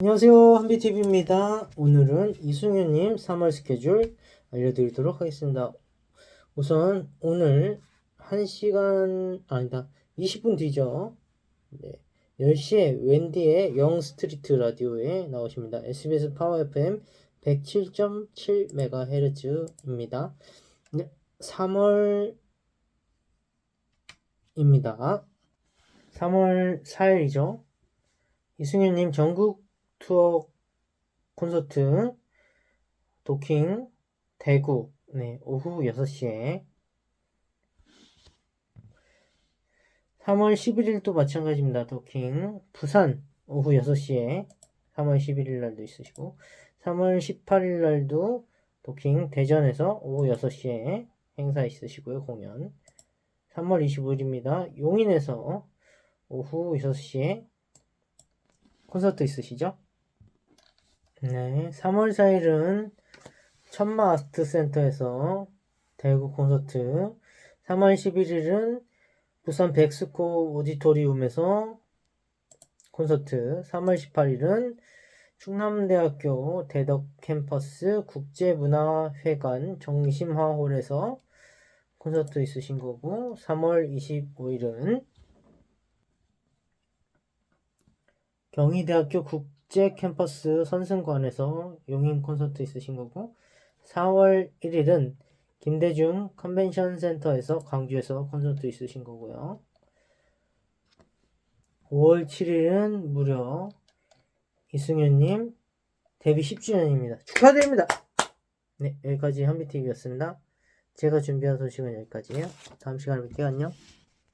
안녕하세요. 한비TV입니다. 오늘은 이승윤님 3월 스케줄 알려드리도록 하겠습니다. 우선 오늘 1시간 아니다. 20분 뒤죠? 네. 10시에 웬디의 영 스트리트 라디오에 나오십니다 SBS 파워 FM 107.7MHz입니다. 3월입니다. 3월 4일이죠? 이승윤님 전국 투어 콘서트 도킹 대구 네, 오후 6시에 3월 11일도 마찬가지입니다. 도킹 부산 오후 6시에 3월 11일 날도 있으시고 3월 18일 날도 도킹 대전에서 오후 6시에 행사 있으시고요. 공연 3월 25일입니다. 용인에서 오후 6시에 콘서트 있으시죠? 네, 3월 4일은 천마 아트 센터에서 대구 콘서트. 3월 11일은 부산 백스코 오디토리움에서 콘서트. 3월 18일은 충남대학교 대덕 캠퍼스 국제문화회관 정심화홀에서 콘서트 있으신 거고 3월 25일은 경희대학교 국 제 캠퍼스 선승관에서 용인 콘서트 있으신 거고 4월 1일은 김대중 컨벤션 센터에서 광주에서 콘서트 있으신 거고요. 5월 7일은 무려 이승현님 데뷔 10주년입니다. 축하드립니다. 네, 여기까지 한비TV였습니다. 제가 준비한 소식은 여기까지예요. 다음 시간에 뵐게요. 안녕.